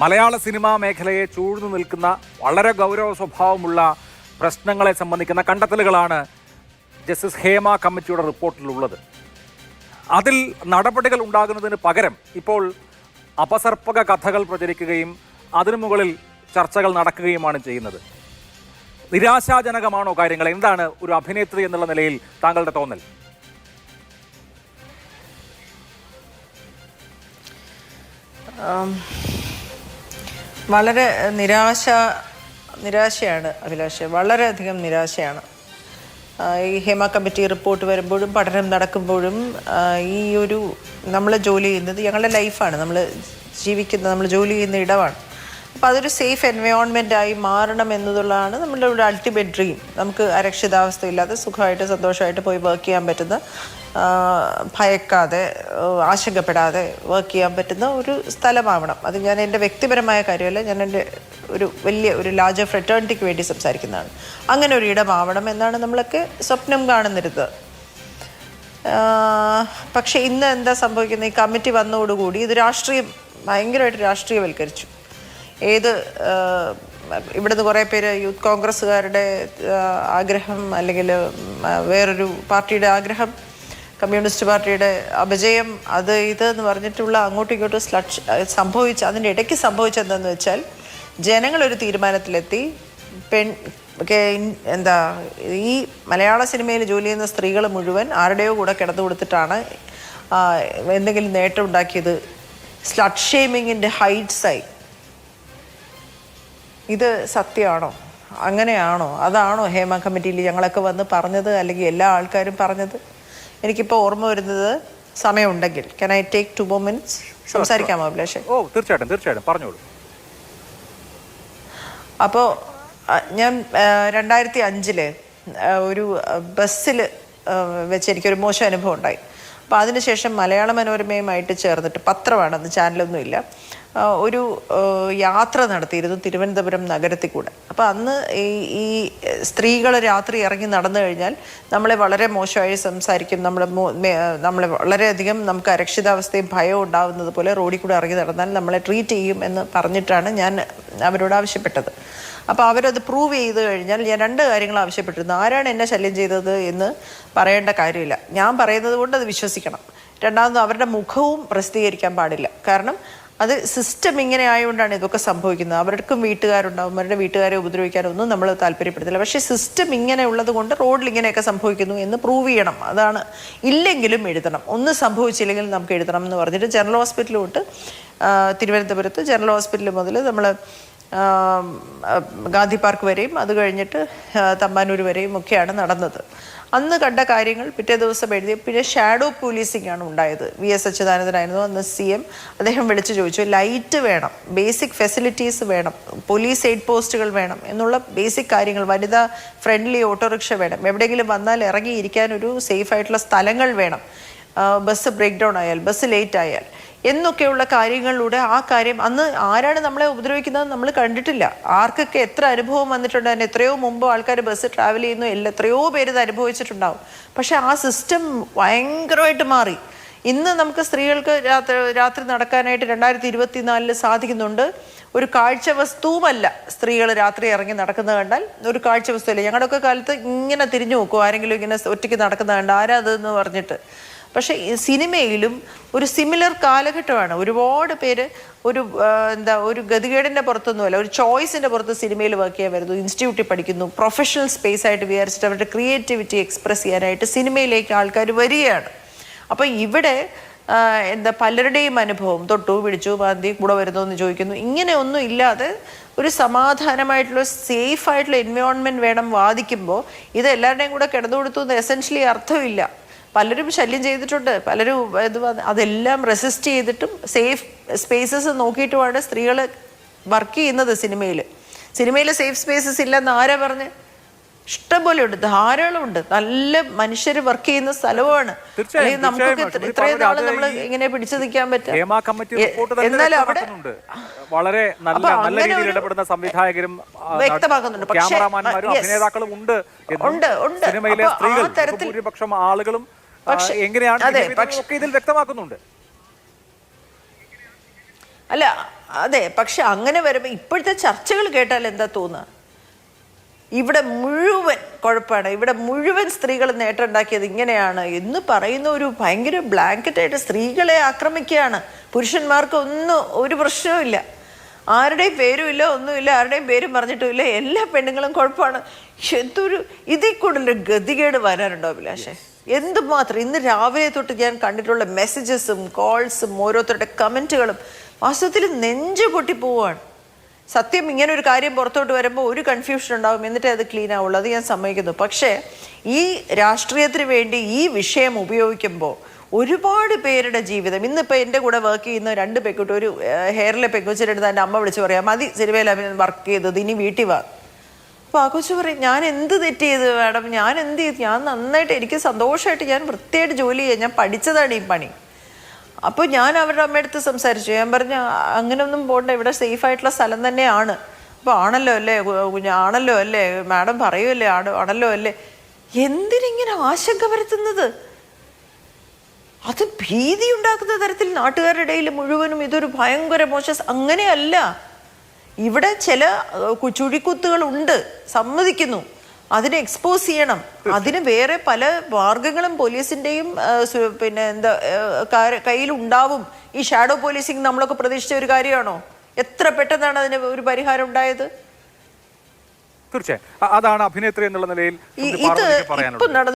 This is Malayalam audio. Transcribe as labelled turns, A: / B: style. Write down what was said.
A: മലയാള സിനിമാ മേഖലയെ ചൂഴ്ന്നു നിൽക്കുന്ന വളരെ ഗൗരവ സ്വഭാവമുള്ള പ്രശ്നങ്ങളെ സംബന്ധിക്കുന്ന കണ്ടെത്തലുകളാണ് ജസ്റ്റിസ് ഹേമ കമ്മിറ്റിയുടെ റിപ്പോർട്ടിലുള്ളത്. അതിൽ നടപടികൾ ഉണ്ടാകുന്നതിന് പകരം ഇപ്പോൾ അപസർപ്പക കഥകൾ പ്രചരിക്കുകയും അതിനു മുകളിൽ ചർച്ചകൾ നടക്കുകയുമാണ് ചെയ്യുന്നത്. നിരാശാജനകമാണോ കാര്യങ്ങൾ? എന്താണ് ഒരു അഭിനേത്രി എന്നുള്ള നിലയിൽ താങ്കളുടെ തോന്നൽ?
B: ആം, വളരെ നിരാശ നിരാശയാണ് അഭിലാഷ്. വളരെയധികം നിരാശയാണ്. ഈ ഹേമ കമ്മിറ്റി റിപ്പോർട്ട് വരുമ്പോഴും പഠനം നടക്കുമ്പോഴും ഈ ഒരു നമ്മൾ ജോലി ചെയ്യുന്നത് ഞങ്ങളുടെ ലൈഫാണ്. നമ്മൾ ജീവിക്കുന്ന നമ്മൾ ജോലി ചെയ്യുന്ന ഇടമാണ്. അപ്പോൾ അതൊരു സേഫ് എൻവയോൺമെന്റ് ആയി മാറണം എന്നതുള്ളതാണ് നമ്മുടെ ഒരു അൾട്ടിമേറ്റ് ഡ്രീം നമുക്ക് അരക്ഷിതാവസ്ഥയില്ലാതെ സുഖമായിട്ട് സന്തോഷമായിട്ട് പോയി വർക്ക് ചെയ്യാൻ പറ്റുന്ന ഭയക്കാതെ ആശങ്കപ്പെടാതെ വർക്ക് ചെയ്യാൻ പറ്റുന്ന ഒരു സ്ഥലമാവണം. അത് ഞാൻ എന്റെ വ്യക്തിപരമായ കാര്യമല്ല ഞാൻ എന്റെ ഒരു വലിയ ഒരു ലാർജർ ഫ്രെറ്റേണിറ്റിക്ക് വേണ്ടി സംസാരിക്കുന്നതാണ്. അങ്ങനെ ഒരു ഇടമാവണം എന്നാണ് നമ്മളൊക്കെ സ്വപ്നം കാണുന്നിരുന്നത്. പക്ഷേ ഇന്ന് എന്താ സംഭവിക്കുന്നത്? ഈ കമ്മിറ്റി വന്നതോടുകൂടി ഇത് രാഷ്ട്രീയം ഭയങ്കരമായിട്ട് രാഷ്ട്രീയവൽക്കരിച്ചു. ഏത് ഇവിടുന്ന് കുറേ പേര് യൂത്ത് കോൺഗ്രസ്സുകാരുടെ ആഗ്രഹം അല്ലെങ്കിൽ വേറൊരു പാർട്ടിയുടെ ആഗ്രഹം കമ്മ്യൂണിസ്റ്റ് പാർട്ടിയുടെ അപജയം അത് ഇത് എന്ന് പറഞ്ഞിട്ടുള്ള അങ്ങോട്ടും ഇങ്ങോട്ടും സ്ലക്ഷ സംഭവിച്ച അതിന്റെ ഇടയ്ക്ക് സംഭവിച്ചതെന്ന് വെച്ചാൽ ജനങ്ങളൊരു തീരുമാനത്തിലെത്തി. പെൺ എന്താ ഈ മലയാള സിനിമയിൽ ജോലി ചെയ്യുന്ന സ്ത്രീകൾ മുഴുവൻ ആരുടെയോ കൂടെ കിടന്നു കൊടുത്തിട്ടാണ് എന്തെങ്കിലും നേട്ടം ഉണ്ടാക്കിയത്. സ്ലട്ട് ഷെയ്മിങ്ങിന്റെ ഹൈറ്റ്സായി. ഇത് സത്യമാണോ? അങ്ങനെയാണോ? അതാണോ ഹേമ കമ്മിറ്റിയിൽ ഞങ്ങളൊക്കെ വന്ന് പറഞ്ഞത് അല്ലെങ്കിൽ എല്ലാ ആൾക്കാരും പറഞ്ഞത്? എനിക്കിപ്പോൾ ഓർമ്മ വരുന്നത് സമയമുണ്ടെങ്കിൽ. Can I take two minutes സംസാരിക്കാമോ അഭിലാഷേ?
A: ഓ തീർച്ചയായിട്ടും തീർച്ചയായിട്ടും. പറഞ്ഞോളൂ.
B: അപ്പോൾ ഞാൻ രണ്ടായിരത്തി അഞ്ചിൽ ഒരു ബസ്സിൽ വെച്ച് എനിക്കൊരു മോശം അനുഭവം ഉണ്ടായി. അപ്പോൾ അതിനുശേഷം മലയാള മനോരമയുമായിട്ട് ചേർന്നിട്ട് പത്രമാണ് അന്ന് ചാനലൊന്നും ഇല്ല ആ, ഒരു യാത്ര നടത്തിയിരുന്നു തിരുവനന്തപുരം നഗരത്തിൽ കൂടെ. അപ്പോൾ അന്ന് ഈ ഈ സ്ത്രീകൾ രാത്രി ഇറങ്ങി നടന്നു കഴിഞ്ഞാൽ നമ്മളെ വളരെ മോശമായി സംസാരിക്കും. നമ്മളെ നമ്മളെ വളരെയധികം നമുക്ക് അരക്ഷിതാവസ്ഥയും ഭയവും ഉണ്ടാവുന്നത് പോലെ റോഡിൽ കൂടെ ഇറങ്ങി നടന്നാൽ നമ്മളെ ട്രീറ്റ് ചെയ്യും എന്ന് പറഞ്ഞിട്ടാണ് ഞാൻ അവരോട് ആവശ്യപ്പെട്ടത്. അപ്പോൾ അവരത് പ്രൂവ് ചെയ്ത് കഴിഞ്ഞാൽ ഞാൻ രണ്ട് കാര്യങ്ങൾ ആവശ്യപ്പെട്ടിരുന്നു. ആരാണ് എന്നെ ശല്യം ചെയ്തത് എന്ന് പറയേണ്ട കാര്യമില്ല. ഞാൻ പറയുന്നത് കൊണ്ട് അത് വിശ്വസിക്കണം. രണ്ടാമത് അവരുടെ മുഖവും പ്രസിദ്ധീകരിക്കാൻ പാടില്ല. കാരണം അത് സിസ്റ്റം ഇങ്ങനെ ആയതുകൊണ്ടാണ് ഇതൊക്കെ സംഭവിക്കുന്നത്. അവർക്കും വീട്ടുകാരുണ്ടാവും അവരുടെ വീട്ടുകാരെ ഉപദ്രവിക്കാനൊന്നും നമ്മൾ താല്പര്യപ്പെടുത്തില്ല. പക്ഷേ സിസ്റ്റം ഇങ്ങനെ ഉള്ളത് കൊണ്ട് റോഡിൽ ഇങ്ങനെയൊക്കെ സംഭവിക്കുന്നു എന്ന് പ്രൂവ് ചെയ്യണം. അതാണ് ഇല്ലെങ്കിലും എഴുതണം. ഒന്ന് സംഭവിച്ചില്ലെങ്കിൽ നമുക്ക് എഴുതണം എന്ന് പറഞ്ഞിട്ട് ജനറൽ ഹോസ്പിറ്റലിലോട്ട് തിരുവനന്തപുരത്ത് ജനറൽ ഹോസ്പിറ്റൽ മുതൽ നമ്മൾ ഗാന്ധി പാർക്ക് വരെയും അത് കഴിഞ്ഞിട്ട് തമ്പാനൂർ വരെയും ഒക്കെയാണ് നടന്നത്. അന്ന് കണ്ട കാര്യങ്ങൾ പിറ്റേ ദിവസം എഴുതി പിന്നെ ഷാഡോ പോലീസിംഗ് ആണ് ഉണ്ടായത്. വി എസ് അച്യുതാനന്ദനായിരുന്നു അന്ന് സി എം അദ്ദേഹം വിളിച്ചു ചോദിച്ചു ലൈറ്റ് വേണം ബേസിക് ഫെസിലിറ്റീസ് വേണം പോലീസ് എയ്ഡ് പോസ്റ്റുകൾ വേണം എന്നുള്ള ബേസിക് കാര്യങ്ങൾ വനിതാ ഫ്രണ്ട്ലി ഓട്ടോറിക്ഷ വേണം എവിടെയെങ്കിലും വന്നാൽ ഇറങ്ങിയിരിക്കാൻ ഒരു സേഫ് ആയിട്ടുള്ള സ്ഥലങ്ങൾ വേണം. ബസ് ബ്രേക്ക് ഡൗൺ ആയാൽ ബസ് ലേറ്റ് ആയാൽ. എന്നൊക്കെയുള്ള കാര്യങ്ങളിലൂടെ ആ കാര്യം അന്ന് ആരാണ് നമ്മളെ ഉപദ്രവിക്കുന്നത് നമ്മൾ കണ്ടിട്ടില്ല. ആർക്കൊക്കെ എത്ര അനുഭവം വന്നിട്ടുണ്ട്. അതിന് എത്രയോ മുമ്പ് ആൾക്കാർ ബസ് ട്രാവൽ ചെയ്യുന്നു. എല്ലാ എത്രയോ പേര് ഇത് അനുഭവിച്ചിട്ടുണ്ടാവും. പക്ഷെ ആ സിസ്റ്റം ഭയങ്കരമായിട്ട് മാറി. ഇന്ന് നമുക്ക് സ്ത്രീകൾക്ക് രാത്രി രാത്രി നടക്കാനായിട്ട് രണ്ടായിരത്തി ഇരുപത്തിനാലിൽ സാധിക്കുന്നുണ്ട്. ഒരു കാഴ്ച വസ്തുവുമല്ല സ്ത്രീകൾ രാത്രി ഇറങ്ങി നടക്കുന്നത് കണ്ടാൽ. ഒരു കാഴ്ച വസ്തുവല്ല. ഞങ്ങളുടെയൊക്കെ കാലത്ത് ഇങ്ങനെ തിരിഞ്ഞു നോക്കും. ആരെങ്കിലും ഇങ്ങനെ ഒറ്റയ്ക്ക് നടക്കുന്നത് കണ്ടാൽ ആരാ അതെന്ന് പറഞ്ഞിട്ട്. പക്ഷേ സിനിമയിലും ഒരു സിമിലർ കാലഘട്ടമാണ്. ഒരുപാട് പേര് ഒരു എന്താ ഒരു ഗതികേടിന്റെ പുറത്തൊന്നുമല്ല ഒരു ചോയ്സിന്റെ പുറത്ത് സിനിമയിൽ വർക്ക് ചെയ്യാൻ വരുന്നു. ഇൻസ്റ്റിറ്റ്യൂട്ടിൽ പഠിക്കുന്നു. പ്രൊഫഷണൽ സ്പേസ് ആയിട്ട് വിചാരിച്ചിട്ട് അവരുടെ ക്രിയേറ്റിവിറ്റി എക്സ്പ്രസ് ചെയ്യാനായിട്ട് സിനിമയിലേക്ക് ആൾക്കാർ വരികയാണ്. അപ്പോൾ ഇവിടെ എന്താ പലരുടെയും അനുഭവം തൊട്ടു പിടിച്ചു ബാന്തി കൂടെ വരുന്നു എന്ന് ചോദിക്കുന്നു. ഇങ്ങനെയൊന്നും ഇല്ലാതെ ഒരു സമാധാനമായിട്ടുള്ള സേഫ് ആയിട്ടുള്ള എൻവയോൺമെന്റ് വേണം വാദിക്കുമ്പോൾ ഇത് എല്ലാവരുടെയും കൂടെ കിടന്നു കൊടുത്തു എന്ന് എസെൻഷ്യലി അർത്ഥമില്ല. പലരും ശല്യം ചെയ്തിട്ടുണ്ട്. പലരും ഇത് അതെല്ലാം റെസിസ്റ്റ് ചെയ്തിട്ടും സേഫ് സ്പേസസ് നോക്കിയിട്ടുമാണ് സ്ത്രീകൾ വർക്ക് ചെയ്യുന്നത് സിനിമയിൽ സിനിമയിൽ സേഫ് സ്പേസസ് ഇല്ലെന്ന് ആരാ പറഞ്ഞ്? ഇഷ്ടംപോലെ ഉണ്ട്. ധാരാളം ഉണ്ട് നല്ല മനുഷ്യർ വർക്ക് ചെയ്യുന്ന സ്ഥലമാണ്.
A: നമുക്ക്.
B: ഇത്രയും
A: നാൾ
B: നമ്മൾ ഇങ്ങനെ പിടിച്ചു നിൽക്കാൻ പറ്റും എന്നാൽ അവിടെ
A: വളരെ നല്ല നല്ല രീതിയിൽ ഇടപെടുന്ന സംവിധായകരും
B: വ്യക്തമാക്കുന്നുണ്ട്. പക്ഷേ,
A: അഭിനേതാക്കളും ഉണ്ട്
B: ഉണ്ട്, ഉണ്ട്. ആ തരത്തിൽ-
A: ആളുകളും
B: പക്ഷേ,
A: എങ്ങനെയാണ് ഇതിൽ വ്യക്തമാക്കുന്നുണ്ട്.
B: അല്ല അതെ പക്ഷെ അങ്ങനെ വരുമ്പോൾ ഇപ്പോഴത്തെ ചർച്ചകൾ കേട്ടാൽ എന്താ തോന്നുക? ഇവിടെ മുഴുവൻ കുഴപ്പമാണ് ഇവിടെ മുഴുവൻ സ്ത്രീകൾ നേട്ടമുണ്ടാക്കിയത് ഇങ്ങനെയാണ് എന്ന് പറയുന്ന ഒരു ഭയങ്കര ബ്ലാങ്കറ്റായിട്ട് സ്ത്രീകളെ ആക്രമിക്കുകയാണ്. പുരുഷന്മാർക്ക് ഒന്നും ഒരു പ്രശ്നവുമില്ല ആരുടെയും പേരുമില്ല ഒന്നുമില്ല ആരുടെയും പേരും പറഞ്ഞിട്ടുമില്ല. എല്ലാ പെണ്ണുങ്ങളും കുഴപ്പമാണ് എന്തൊരു ഇതിൽ കൂടുതൽ ഗതികേട് വരാനുണ്ടോ അഭിലാഷേ? എന്തുമാത്രം ഇന്ന് രാവിലെ തൊട്ട് ഞാൻ കണ്ടിട്ടുള്ള മെസ്സേജസും കോൾസും ഓരോരുത്തരുടെ കമന്റുകളും വാസ്തവത്തിൽ നെഞ്ച് പൊട്ടി പോവുകയാണ്. സത്യം ഇങ്ങനെ ഒരു കാര്യം പുറത്തോട്ട് വരുമ്പോൾ ഒരു കൺഫ്യൂഷൻ ഉണ്ടാകും എന്നിട്ടേ അത് ക്ലീൻ ആവുള്ളൂ. അത് ഞാൻ സമ്മതിക്കുന്നു. പക്ഷേ ഈ രാഷ്ട്രീയത്തിന് വേണ്ടി ഈ വിഷയം ഉപയോഗിക്കുമ്പോൾ ഒരുപാട് പേരുടെ ജീവിതം ഇന്നിപ്പോൾ എന്റെ കൂടെ വർക്ക് ചെയ്യുന്ന രണ്ട് പെക്കുട്ടി ഒരു ഹെയറിലെ പെൺകുച്ചിന്റെ അടുത്ത് എന്റെ അമ്മ വിളിച്ച് പറയാം മതി സിനിമയിൽ വർക്ക് ചെയ്തത് ഇനി വീട്ടിൽ വാ. അപ്പോൾ ആ കൊച്ചു പറയും ഞാൻ എന്ത് തെറ്റ് ചെയ്തു മാഡം? ഞാൻ എന്ത് ചെയ്തു? ഞാൻ നന്നായിട്ട് എനിക്ക് സന്തോഷമായിട്ട് ഞാൻ വൃത്തിയായിട്ട് ജോലി ചെയ്യാം. ഞാൻ പഠിച്ചതാണ് ഈ പണി. അപ്പോൾ ഞാൻ അവരുടെ അമ്മയടുത്ത് സംസാരിച്ചു. ഞാൻ പറഞ്ഞു അങ്ങനെയൊന്നും പോകണ്ട ഇവിടെ സേഫ് ആയിട്ടുള്ള സ്ഥലം തന്നെയാണ്. അപ്പോൾ ആണല്ലോ അല്ലേ? ആണല്ലോ അല്ലേ? മാഡം പറയുമല്ലേ ആണ് ആണല്ലോ അല്ലേ? എന്തിനിങ്ങനെ ആശങ്ക വരുത്തുന്നത് അത് ഭീതി ഉണ്ടാക്കുന്ന തരത്തിൽ നാട്ടുകാരുടെ ഇടയിൽ മുഴുവനും ഇതൊരു ഭയങ്കര മോശം അങ്ങനെയല്ല. ഇവിടെ ചില ചുഴിക്കുത്തുകളുണ്ട് ഉണ്ട്. സമ്മതിക്കുന്നു. അതിനെ എക്സ്പോസ് ചെയ്യണം. അതിന് വേറെ പല മാർഗങ്ങളും പോലീസിന്റെയും പിന്നെ എന്താ കയ്യിലുണ്ടാവും. ഈ ഷാഡോ പോലീസിങ് നമ്മളൊക്കെ പ്രതീക്ഷിച്ച ഒരു കാര്യമാണോ? എത്ര പെട്ടെന്നാണ് അതിന് ഒരു പരിഹാരം ഉണ്ടായത്?
A: തീർച്ചയായും. അതാണ് അഭിനേത്രി എന്നുള്ള നിലയിൽ
B: ഇത് ഇപ്പം